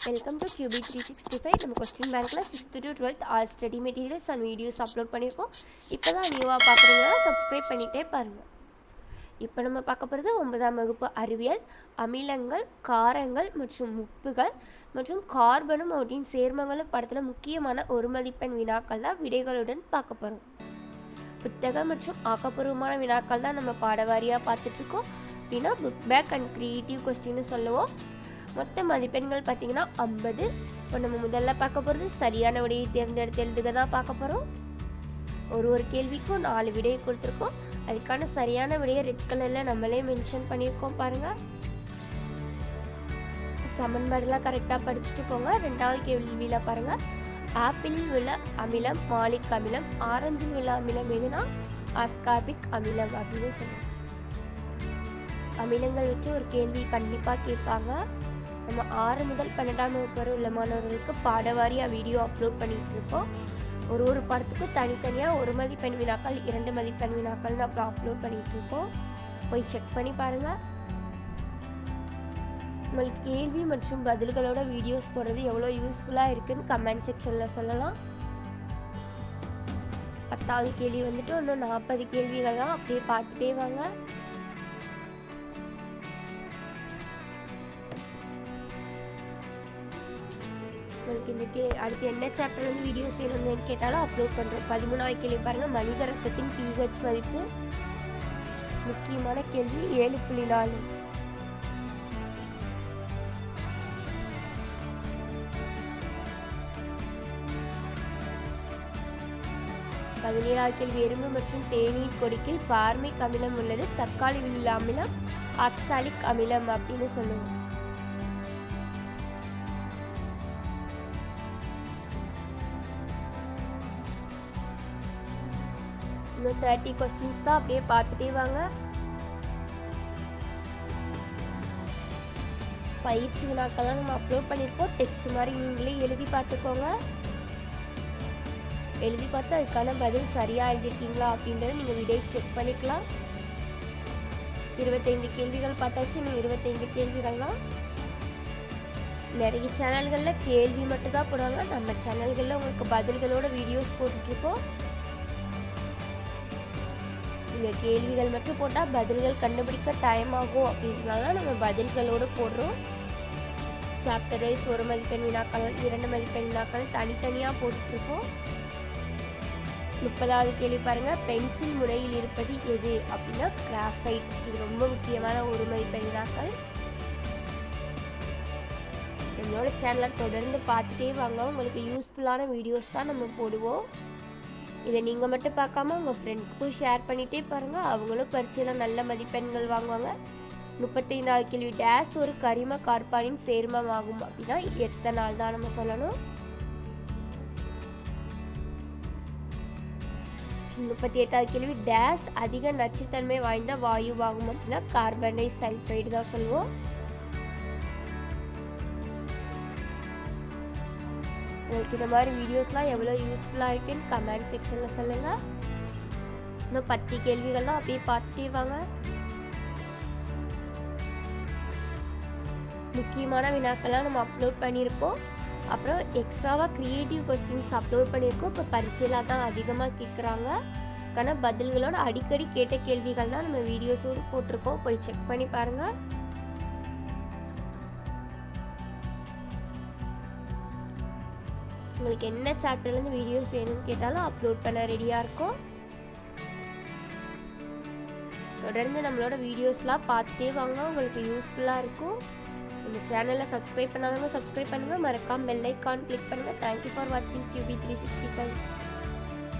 Welcome to Q B three sixty five நம்ம question பேங்க்கில் sixth to twelfth all study materials and videos upload பண்ணியிருக்கோம் இப்போ தான் நியூவாக பார்க்குறீங்கன்னா சப்ஸ்கிரைப் பண்ணிகிட்டே பாருங்கள் இப்போ நம்ம பார்க்க போகிறது ஒன்பதாம் வகுப்பு அறிவியல் அமிலங்கள் காரங்கள் மற்றும் உப்புகள் மற்றும் கார்பனும் அவற்றின் சேர்மங்களும் படத்தில் முக்கியமான ஒரு மதிப்பெண் வினாக்கள் தான் விடைகளுடன் பார்க்க போகிறோம் புத்தகம் மற்றும் ஆக்கப்பூர்வமான வினாக்கள் தான் நம்ம பாடவாரியாக பார்த்துட்ருக்கோம் அப்படின்னா புக் பேக் அண்ட் க்ரியேட்டிவ் கொஸ்டின்னு சொல்லுவோம். மொத்த மதிப்பெண்கள் பார்த்தீங்கன்னா ஐம்பது. இப்போ நம்ம முதல்ல பார்க்க போகிறது சரியான விடையை தேர்ந்தெடுத்து எழுதுக தான் பார்க்க போகிறோம் ஒரு ஒரு கேள்விக்கும் நாலு விடையை கொடுத்துருக்கோம். அதுக்கான சரியான விடையை ரெட் கலரில் நம்மளே மென்ஷன் பண்ணியிருக்கோம் பாருங்கள் சமன்பாடுலாம் கரெக்டாக படிச்சுட்டு போங்க. ரெண்டாவது கேள்வியில் பாருங்கள் ஆப்பிளில் உள்ள அமிலம் மாலிக் அமிலம் ஆரஞ்சில் உள்ள அமிலம் எதுனா? ஆஸ்கார்பிக் அமிலம் அப்படின்னு சொல்லுவாங்க. அமிலங்கள் வச்சு ஒரு கேள்வி கண்டிப்பாக கேட்பாங்க. நம்ம ஆறு முதல் பன்னெண்டாம் வகுப்பு வரை உள்ள மாணவர்களுக்கு பாடவாரியாக வீடியோ அப்லோட் பண்ணிட்டு இருக்கோம். ஒரு ஒரு படத்துக்கு தனித்தனியாக ஒரு மதிப்பெண் வினாக்கள் இரண்டு மதிப்பெண் வினாக்கள்னு அப்புறம் அப்லோட் பண்ணிகிட்டு இருக்கோம். போய் செக் பண்ணி பாருங்கள் உங்களுக்கு கேள்வி மற்றும் பதில்களோட வீடியோஸ் போடுறது எவ்வளோ யூஸ்ஃபுல்லாக இருக்குதுன்னு கமெண்ட் செக்ஷனில் சொல்லலாம். பத்தாவது கேள்வி வந்துட்டு இன்னும் நாற்பது கேள்விகள் தான் அப்படியே பார்த்துட்டே வாங்க. உங்களுக்கு இந்த கே அடுத்து என்ன சாப்டர் வந்து வீடியோஸ் வேணும்னு கேட்டாலும் அப்லோட் பண்ணுறோம் பதிமூணாவது கேள்வி பாருங்கள் மனித ரத்தத்தின் பிஹெச் மதிப்பு முக்கியமான கேள்வி ஏழு புள்ளி நாலு. பதினேழாவது கேள்வி. எறும்பு மற்றும் தேநீர் கொடிக்கில் பார்மிக் அமிலம் உள்ளது. தக்காளி அமிலம் ஆக்சாலிக் அமிலம் அப்படின்னு சொல்லுவோம். இன்னும் தேர்ட்டி கொஸ்டின்ஸ் தான் அப்படியே பார்த்துட்டே வாங்க. பயிற்சி வினாக்கெல்லாம் நம்ம அப்லோட் பண்ணியிருக்கோம் டெஸ்ட் மாதிரி நீங்களே எழுதி பார்த்துக்கோங்க. எழுதி பார்த்து அதுக்கான பதில் சரியாக எழுதியிருக்கீங்களா அப்படின்றத நீங்கள் விடையை செக் பண்ணிக்கலாம். இருபத்தைந்து கேள்விகள் பார்த்தாச்சு இன்னும் இருபத்தைந்து கேள்விகள் தான். நிறைய சேனல்களில் கேள்வி மட்டும் தான் போடுவாங்க. நம்ம சேனல்களில் உங்களுக்கு பதில்களோட வீடியோஸ் போட்டுட்ருக்கோம் இந்த கேள்விகள் மட்டும் போட்டால் பதில்கள் கண்டுபிடிக்க டைம் ஆகும் அப்படின்றனால நம்ம பதில்களோடு போடுறோம். சாப்டர் வைஸ் ஒரு மதிப்பெண் வினாக்கள் இரண்டு மதிப்பெண் வினாக்கள் தனித்தனியாக போட்டுட்ருக்கோம். முப்பதாவது கேள்வி பாருங்கள் பென்சில் முறையில் இருப்பது எது? அப்படின்னா கிராஃபைட் இது ரொம்ப முக்கியமான ஒரு மதிப்பெண் வினாக்கள். நம்மளோட சேனலை தொடர்ந்து பார்த்துட்டே வாங்க. உங்களுக்கு யூஸ்ஃபுல்லான வீடியோஸ் தான் நம்ம போடுவோம். இதை நீங்கள் மட்டும் பார்க்காம உங்கள் ஃப்ரெண்ட்ஸ்க்கும் ஷேர் பண்ணிகிட்டே பாருங்கள் அவங்களும் பரீட்சையில் நல்ல மதிப்பெண்கள் வாங்குவாங்க. முப்பத்தைந்தாவது கேள்வி. டேஸ் ஒரு கரிம கார்பானின் சேர்மம் ஆகும் அப்படின்னா எத்தனை நாள் தான் நம்ம சொல்லணும்? முப்பத்தி எட்டாவது கேள்வி. டேஸ் அதிக நச்சுத்தன்மை வாய்ந்த வாயுவாகும் அப்படின்னா கார்பன் டை சல்ஃபைடு தான் சொல்லுவோம். உங்களுக்கு இந்த மாதிரி வீடியோஸ்லாம் எவ்வளோ யூஸ்ஃபுல்லாக இருக்குன்னு கமெண்ட் செக்ஷனில் சொல்லுங்கள் இன்னும் பத்து கேள்விகள்லாம் அப்படியே பார்த்துட்டே வாங்க. முக்கியமான வினாக்கள்லாம் நம்ம அப்லோட் பண்ணியிருக்கோம் அப்புறம் எக்ஸ்ட்ராவாக க்ரியேட்டிவ் கொஸ்டின்ஸ் அப்லோட் பண்ணியிருக்கோம். இப்போ பரீட்சையில் தான் அதிகமாக கேட்குறாங்க ஆனால் பதில்களோட அடிக்கடி கேட்ட கேள்விகள் தான் நம்ம வீடியோஸோடு போட்டிருக்கோம். போய் செக் பண்ணி பாருங்கள் உங்களுக்கு என்ன சாப்டர்லேருந்து வீடியோஸ் வேணும்னு கேட்டாலும் அப்லோட் பண்ண ரெடியாக இருக்கும். தொடர்ந்து நம்மளோட வீடியோஸ்லாம் பார்த்துட்டே வாங்க உங்களுக்கு யூஸ்ஃபுல்லாக இருக்கும். இந்த சேனலில் சப்ஸ்கிரைப் பண்ணாதவங்க சப்ஸ்கிரைப் பண்ணுங்கள் மறக்காமல் பெல் ஐக்கான் கிளிக் பண்ணுங்கள் தேங்க்யூ ஃபார் வாட்சிங் Q B three sixty five